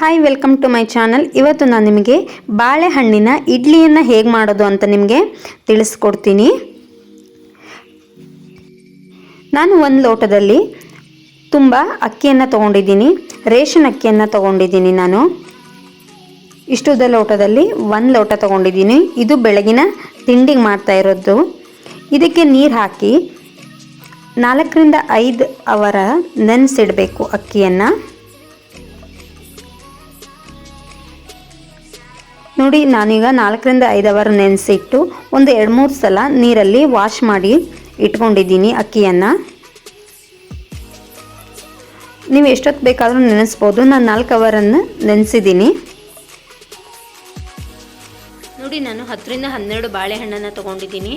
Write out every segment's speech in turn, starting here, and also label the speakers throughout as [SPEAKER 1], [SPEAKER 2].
[SPEAKER 1] Hi welcome to my channel ಇವತ್ತು ನಾನು ನಿಮಗೆ ಬಾಳೆಹಣ್ಣಿನ ಇಡ್ಲಿಯನ್ನು ಹೇಗೆ ಮಾಡೋದು ಅಂತ ನಿಮಗೆ ತಿಳಿಸ್ಕೊಡ್ತೀನಿ. ನಾನು ಒಂದು ಲೋಟದಲ್ಲಿ ತುಂಬ ಅಕ್ಕಿಯನ್ನು ತೊಗೊಂಡಿದ್ದೀನಿ, ರೇಷನ್ ಅಕ್ಕಿಯನ್ನು ತೊಗೊಂಡಿದ್ದೀನಿ ನಾನು. ಇಷ್ಟುದ ಲೋಟದಲ್ಲಿ ಒಂದು ಲೋಟ ತೊಗೊಂಡಿದ್ದೀನಿ. ಇದು ಬೆಳಗಿನ ತಿಂಡಿಗೆ ಮಾಡ್ತಾ ಇರೋದು. ಇದಕ್ಕೆ ನೀರು ಹಾಕಿ ನಾಲ್ಕರಿಂದ ಐದು ಅವರ ನೆನೆಸಿಡಬೇಕು ಅಕ್ಕಿಯನ್ನು. ನೋಡಿ, ನಾನೀಗ ನಾಲ್ಕರಿಂದ ಐದು ಅವರ್ ನೆನೆಸಿಟ್ಟು ಒಂದು ಎರಡು ಮೂರು ಸಲ ನೀರಲ್ಲಿ ವಾಶ್ ಮಾಡಿ ಇಟ್ಕೊಂಡಿದ್ದೀನಿ ಅಕ್ಕಿಯನ್ನು. ನೀವು ಎಷ್ಟೊತ್ತು ಬೇಕಾದರೂ ನೆನೆಸ್ಬೋದು. ನಾನು ನಾಲ್ಕು ಅವರನ್ನು ನೆನೆಸಿದ್ದೀನಿ. ನೋಡಿ, ನಾನು ಹತ್ತರಿಂದ ಹನ್ನೆರಡು ಬಾಳೆಹಣ್ಣನ್ನು ತೊಗೊಂಡಿದ್ದೀನಿ.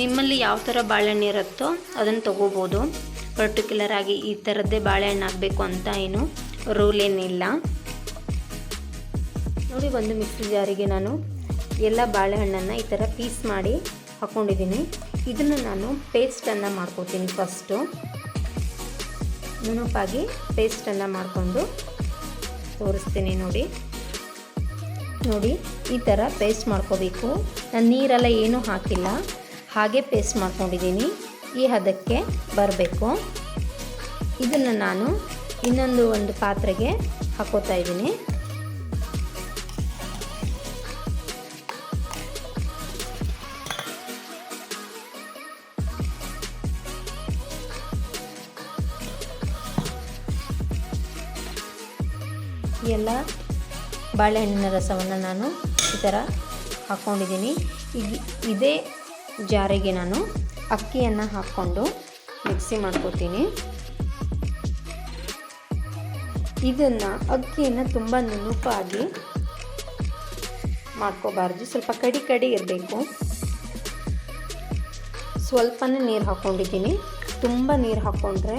[SPEAKER 1] ನಿಮ್ಮಲ್ಲಿ ಯಾವ ಥರ ಬಾಳೆಹಣ್ಣು ಇರುತ್ತೋ ಅದನ್ನು ತೊಗೋಬೋದು. ಪರ್ಟಿಕ್ಯುಲರ್ ಆಗಿ ಈ ಥರದ್ದೇ ಬಾಳೆಹಣ್ಣು ಆಗಬೇಕು ಅಂತ ಏನು ರೂಲ್ ಏನಿಲ್ಲ. ನೋಡಿ ಒಂದು ಮಿಕ್ಸಿ ಜಾರಿಗೆ ನಾನು ಎಲ್ಲ ಬಾಳೆಹಣ್ಣನ್ನು ಈ ಥರ ಪೀಸ್ ಮಾಡಿ ಹಾಕ್ಕೊಂಡಿದ್ದೀನಿ. ಇದನ್ನು ನಾನು ಪೇಸ್ಟನ್ನು ಮಾಡ್ಕೊತೀನಿ ಫಸ್ಟು ನುಣುಪಾಗಿ ಪೇಸ್ಟನ್ನು ಮಾಡಿಕೊಂಡು ತೋರಿಸ್ತೀನಿ ನೋಡಿ. ನೋಡಿ, ಈ ಥರ ಪೇಸ್ಟ್ ಮಾಡ್ಕೋಬೇಕು. ನಾನು ನೀರೆಲ್ಲ ಏನೂ ಹಾಕಿಲ್ಲ. ಹಾಗೆ ಪೇಸ್ಟ್ ಮಾಡ್ಕೊಂಡಿದ್ದೀನಿ. ಈ ಹದಕ್ಕೆ ಬರಬೇಕು. ಇದನ್ನು ನಾನು ಇನ್ನೊಂದು ಒಂದು ಪಾತ್ರೆಗೆ ಹಾಕೋತಾ ಇದ್ದೀನಿ. ಎಲ್ಲ ಬಾಳೆಹಣ್ಣಿನ ರಸವನ್ನು ನಾನು ಈ ಥರ ಹಾಕ್ಕೊಂಡಿದ್ದೀನಿ. ಈಗ ಇದೇ ಜಾರಿಗೆ ನಾನು ಅಕ್ಕಿಯನ್ನು ಹಾಕ್ಕೊಂಡು ಮಿಕ್ಸಿ ಮಾಡ್ಕೋತೀನಿ. ಇದನ್ನು ಅಕ್ಕಿಯನ್ನು ತುಂಬ ನುಣುಪಾಗಿ ಮಾಡ್ಕೋಬಾರ್ದು. ಸ್ವಲ್ಪ ಕಡಿ ಕಡಿ ಇರಬೇಕು. ಸ್ವಲ್ಪನೇ ನೀರು ಹಾಕ್ಕೊಂಡಿದ್ದೀನಿ. ತುಂಬ ನೀರು ಹಾಕ್ಕೊಂಡ್ರೆ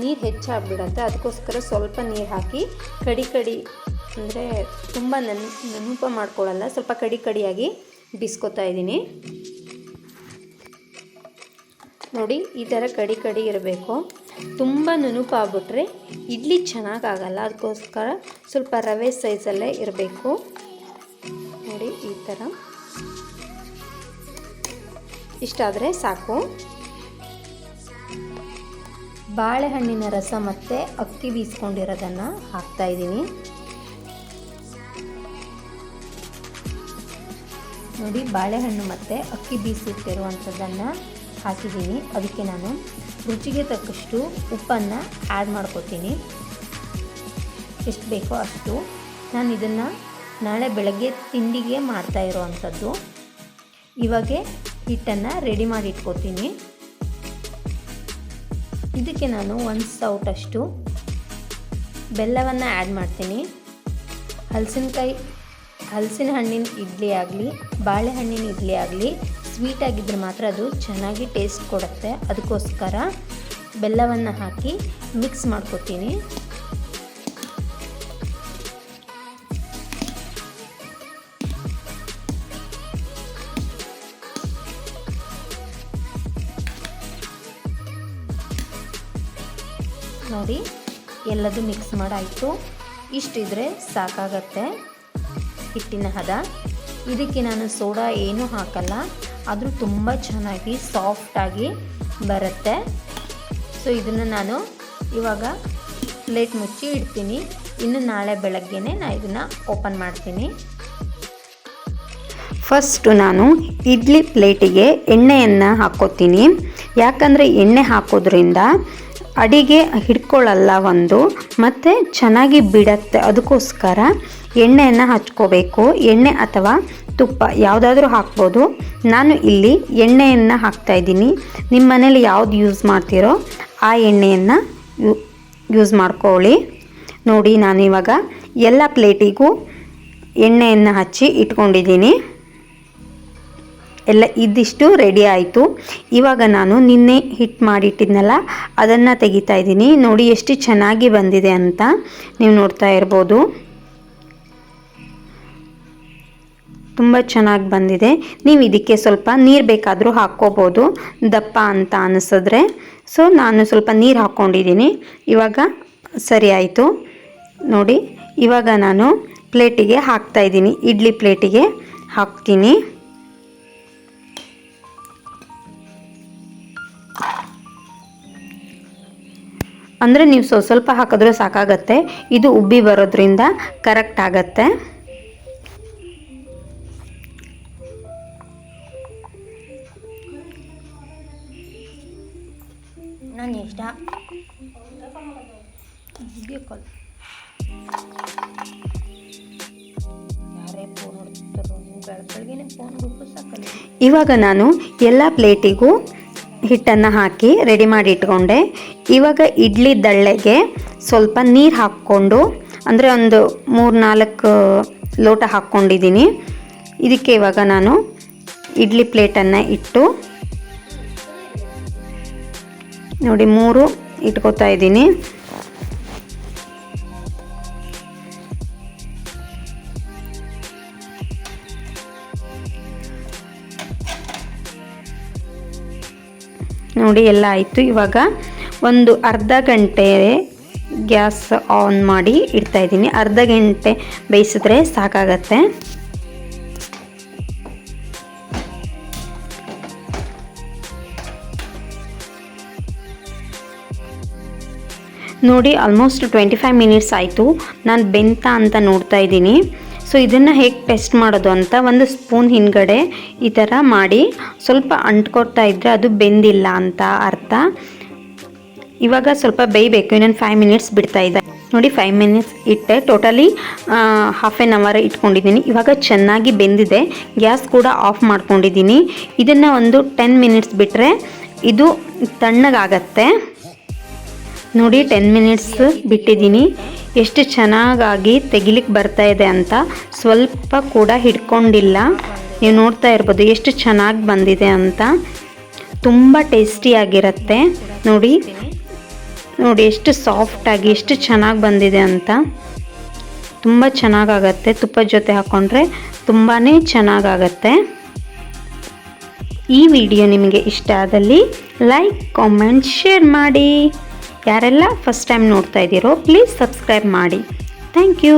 [SPEAKER 1] ನೀರು ಹೆಚ್ಚಾಗ್ಬಿಡತ್ತೆ. ಅದಕ್ಕೋಸ್ಕರ ಸ್ವಲ್ಪ ನೀರು ಹಾಕಿ ಕಡಿ ಕಡಿ ಅಂದರೆ ತುಂಬ ನನ್ ನೆನಪ ಮಾಡ್ಕೊಳ್ಳಲ್ಲ ಸ್ವಲ್ಪ ಕಡಿ ಕಡಿಯಾಗಿ ಬಿಸ್ಕೊತಾ ಇದ್ದೀನಿ. ನೋಡಿ, ಈ ಥರ ಕಡಿ ಕಡಿ ಇರಬೇಕು. ತುಂಬ ನುಣುಪಾಗ್ಬಿಟ್ರೆ ಇಡ್ಲಿ ಚೆನ್ನಾಗಾಗಲ್ಲ. ಅದಕ್ಕೋಸ್ಕರ ಸ್ವಲ್ಪ ರವೆ ಸೈಜಲ್ಲೇ ಇರಬೇಕು. ನೋಡಿ, ಈ ಥರ ಇಷ್ಟಾದರೆ ಸಾಕು. ಬಾಳೆಹಣ್ಣಿನ ರಸ ಮತ್ತು ಅಕ್ಕಿ ಬೀಸ್ಕೊಂಡಿರೋದನ್ನು ಹಾಕ್ತಾ ಇದ್ದೀನಿ. ನೋಡಿ, ಬಾಳೆಹಣ್ಣು ಮತ್ತು ಅಕ್ಕಿ ಬೀಸಿಟ್ಟಿರುವಂಥದ್ದನ್ನು ಹಾಕಿದ್ದೀನಿ. ಅದಕ್ಕೆ ನಾನು ರುಚಿಗೆ ತಕ್ಕಷ್ಟು ಉಪ್ಪನ್ನು ಆ್ಯಡ್ ಮಾಡ್ಕೋತೀನಿ. ಎಷ್ಟು ಬೇಕೋ ಅಷ್ಟು. ನಾನು ಇದನ್ನು ನಾಳೆ ಬೆಳಗ್ಗೆ ತಿಂಡಿಗೆ ಮಾಡ್ತಾ ಇರೋವಂಥದ್ದು. ಇವಾಗೆ ಹಿಟ್ಟನ್ನು ರೆಡಿ ಮಾಡಿ ಇಟ್ಕೋತೀನಿ. ಇದಕ್ಕೆ ನಾನು ಒಂದು ಸೌಟಷ್ಟು ಬೆಲ್ಲವನ್ನು ಆ್ಯಡ್ ಮಾಡ್ತೀನಿ. ಹಲಸಿನಕಾಯಿ, ಹಲಸಿನ ಹಣ್ಣಿನ ಇಡ್ಲಿ ಆಗಲಿ ಬಾಳೆಹಣ್ಣಿನ ಇಡ್ಲಿ ಆಗಲಿ ಸ್ವೀಟಾಗಿದ್ದರೆ ಮಾತ್ರ ಅದು ಚೆನ್ನಾಗಿ ಟೇಸ್ಟ್ ಕೊಡುತ್ತೆ. ಅದಕ್ಕೋಸ್ಕರ ಬೆಲ್ಲವನ್ನು ಹಾಕಿ ಮಿಕ್ಸ್ ಮಾಡ್ಕೊತೀನಿ. ನೋಡಿ, ಎಲ್ಲದು ಮಿಕ್ಸ್ ಮಾಡಾಯಿತು. ಇಷ್ಟಿದ್ರೆ ಸಾಕಾಗತ್ತೆ. ಹಿಟ್ಟಿನ ಹದ. ಇದಕ್ಕೆ ನಾನು ಸೋಡಾ ಏನೂ ಹಾಕಲ್ಲ. ಆದರೂ ತುಂಬ ಚೆನ್ನಾಗಿ ಸಾಫ್ಟಾಗಿ ಬರುತ್ತೆ. ಸೊ ಇದನ್ನು ನಾನು ಇವಾಗ ಪ್ಲೇಟ್ ಮುಚ್ಚಿ ಇಡ್ತೀನಿ. ಇನ್ನು ನಾಳೆ ಬೆಳಗ್ಗೆನೇ ನಾನು ಇದನ್ನು ಓಪನ್ ಮಾಡ್ತೀನಿ. ಫಸ್ಟು ನಾನು ಇಡ್ಲಿ ಪ್ಲೇಟಿಗೆ ಎಣ್ಣೆಯನ್ನು ಹಾಕ್ಕೋತೀನಿ. ಯಾಕಂದರೆ ಎಣ್ಣೆ ಹಾಕೋದ್ರಿಂದ ಅಡಿಗೆ ಹಿಡ್ಕೊಳ್ಳಲ್ಲ ಒಂದು, ಮತ್ತು ಚೆನ್ನಾಗಿ ಬಿಡತ್ತೆ. ಅದಕ್ಕೋಸ್ಕರ ಎಣ್ಣೆಯನ್ನು ಹಚ್ಕೋಬೇಕು. ಎಣ್ಣೆ ಅಥವಾ ತುಪ್ಪ ಯಾವುದಾದ್ರೂ ಹಾಕ್ಬೋದು. ನಾನು ಇಲ್ಲಿ ಎಣ್ಣೆಯನ್ನು ಹಾಕ್ತಾಯಿದ್ದೀನಿ ನಿಮ್ಮ ಮನೇಲಿ ಯಾವುದು ಯೂಸ್ ಮಾಡ್ತೀರೋ ಆ ಎಣ್ಣೆಯನ್ನು ಯೂಸ್ ಮಾಡ್ಕೊಳ್ಳಿ. ನೋಡಿ ನಾನು ಇವಾಗ ಎಲ್ಲ ಪ್ಲೇಟಿಗೂ ಎಣ್ಣೆಯನ್ನು ಹಚ್ಚಿ ಇಟ್ಕೊಂಡಿದ್ದೀನಿ. ಎಲ್ಲ ಇದಿಷ್ಟು ರೆಡಿ ಆಯಿತು. ಇವಾಗ ನಾನು ನಿನ್ನೆ ಹಿಟ್ ಮಾಡಿಟ್ಟಿದ್ನಲ್ಲ, ಅದನ್ನು ತೆಗಿತಾ ಇದ್ದೀನಿ. ನೋಡಿ ಎಷ್ಟು ಚೆನ್ನಾಗಿ ಬಂದಿದೆ ಅಂತ ನೀವು ನೋಡ್ತಾ ಇರ್ಬೋದು. ತುಂಬ ಚೆನ್ನಾಗಿ ಬಂದಿದೆ. ನೀವು ಇದಕ್ಕೆ ಸ್ವಲ್ಪ ನೀರು ಬೇಕಾದರೂ ಹಾಕ್ಕೋಬೋದು. ದಪ್ಪ ಅಂತ ಅನಿಸಿದ್ರೆ. ಸೊ ನಾನು ಸ್ವಲ್ಪ ನೀರು ಹಾಕ್ಕೊಂಡಿದ್ದೀನಿ. ಇವಾಗ ಸರಿ ಆಯಿತು. ನೋಡಿ, ಇವಾಗ ನಾನು ಪ್ಲೇಟಿಗೆ ಹಾಕ್ತಾಯಿದ್ದೀನಿ ಇಡ್ಲಿ ಪ್ಲೇಟಿಗೆ ಹಾಕ್ತೀನಿ. ಅಂದರೆ ನೀವು ಸ್ವಲ್ಪ ಸ್ವಲ್ಪ ಹಾಕಿದ್ರೆ ಸಾಕಾಗತ್ತೆ. ಇದು ಉಬ್ಬಿ ಬರೋದ್ರಿಂದ ಕರೆಕ್ಟ್ ಆಗತ್ತೆ.
[SPEAKER 2] ನಾನು ಇಷ್ಟ.
[SPEAKER 1] ಇವಾಗ ನಾನು ಎಲ್ಲ ಪ್ಲೇಟಿಗೂ ಹಿಟ್ಟನ್ನು ಹಾಕಿ ರೆಡಿ ಮಾಡಿ ಇಟ್ಕೊಂಡೆ. ಇವಾಗ ಇಡ್ಲಿ ದಳ್ಳೆಗೆ ಸ್ವಲ್ಪ ನೀರು ಹಾಕ್ಕೊಂಡು, ಅಂದರೆ ಒಂದು ಮೂರು ನಾಲ್ಕು ಲೋಟ ಹಾಕ್ಕೊಂಡಿದ್ದೀನಿ ಇದಕ್ಕೆ ಇವಾಗ ನಾನು ಇಡ್ಲಿ ಪ್ಲೇಟನ್ನು ಇಟ್ಟು, ನೋಡಿ ಮೂರು ಇಟ್ಕೋತಾ ಇದ್ದೀನಿ ನೋಡಿ, ಎಲ್ಲ ಆಯಿತು. ಇವಾಗ ಒಂದು ಅರ್ಧ ಗಂಟೆ ಗ್ಯಾಸ್ ಆನ್ ಮಾಡಿ ಇಡ್ತಾ ಇದ್ದೀನಿ. ಅರ್ಧ ಗಂಟೆ ಬೇಯಿಸಿದ್ರೆ ಸಾಕಾಗತ್ತೆ. ನೋಡಿ ಆಲ್ಮೋಸ್ಟ್ ಟ್ವೆಂಟಿ ಫೈವ್ ಮಿನಿಟ್ಸ್ ಆಯಿತು. ನಾನು ಬೆಂತ ಅಂತ ನೋಡ್ತಾ ಇದ್ದೀನಿ. ಸೊ ಇದನ್ನು ಹೇಗೆ ಟೆಸ್ಟ್ ಮಾಡೋದು ಅಂತ ಒಂದು ಸ್ಪೂನ್ ಹಿಂದ್ಗಡೆ ಈ ಥರ ಮಾಡಿ ಸ್ವಲ್ಪ ಅಂಟ್ಕೊಡ್ತಾ ಇದ್ದರೆ ಅದು ಬೆಂದಿಲ್ಲ ಅಂತ ಅರ್ಥ. ಇವಾಗ ಸ್ವಲ್ಪ ಬೇಯಬೇಕು, ಇನ್ನೊಂದು ಫೈವ್ ಮಿನಿಟ್ಸ್ ಬಿಡ್ತಾ ಇದೆ. ನೋಡಿ ಫೈವ್ ಮಿನಿಟ್ಸ್ ಇಟ್ಟೆ. ಟೋಟಲಿ ಹಾಫ್ ಆ್ಯನ್ ಅವರ್ ಇಟ್ಕೊಂಡಿದ್ದೀನಿ. ಇವಾಗ ಚೆನ್ನಾಗಿ ಬೆಂದಿದೆ. ಗ್ಯಾಸ್ ಕೂಡ ಆಫ್ ಮಾಡ್ಕೊಂಡಿದ್ದೀನಿ. ಇದನ್ನು ಒಂದು ಟೆನ್ ಮಿನಿಟ್ಸ್ ಬಿಟ್ಟರೆ ಇದು ತಣ್ಣಗಾಗತ್ತೆ. ನೋಡಿ ಟೆನ್ ಮಿನಿಟ್ಸ್ ಬಿಟ್ಟಿದ್ದೀನಿ. ಎಷ್ಟು ಚೆನ್ನಾಗಾಗಿ ತೆಗಿಲಿಕ್ಕೆ ಬರ್ತಾ ಇದೆ ಅಂತ ಸ್ವಲ್ಪ ಕೂಡ ಹಿಡ್ಕೊಂಡಿಲ್ಲ. ನೀವು ನೋಡ್ತಾ ಇರ್ಬೋದು ಎಷ್ಟು ಚೆನ್ನಾಗಿ ಬಂದಿದೆ ಅಂತ. ತುಂಬ ಟೇಸ್ಟಿಯಾಗಿರುತ್ತೆ ನೋಡಿ ನೋಡಿ ಎಷ್ಟು ಸಾಫ್ಟಾಗಿ ಎಷ್ಟು ಚೆನ್ನಾಗಿ ಬಂದಿದೆ ಅಂತ. ತುಂಬ ಚೆನ್ನಾಗಾಗತ್ತೆ. ತುಪ್ಪದ ಜೊತೆ ಹಾಕ್ಕೊಂಡ್ರೆ ತುಂಬಾ ಚೆನ್ನಾಗಾಗತ್ತೆ. ಈ ವಿಡಿಯೋ ನಿಮಗೆ ಇಷ್ಟ ಆದಲ್ಲಿ ಲೈಕ್, ಕಾಮೆಂಟ್, ಶೇರ್ ಮಾಡಿ. ಯಾರೆಲ್ಲ ಫಸ್ಟ್ ಟೈಮ್ ನೋಡ್ತಾ ಇದ್ದೀರೋ ಪ್ಲೀಸ್ ಸಬ್ಸ್ಕ್ರೈಬ್ ಮಾಡಿ. Thank you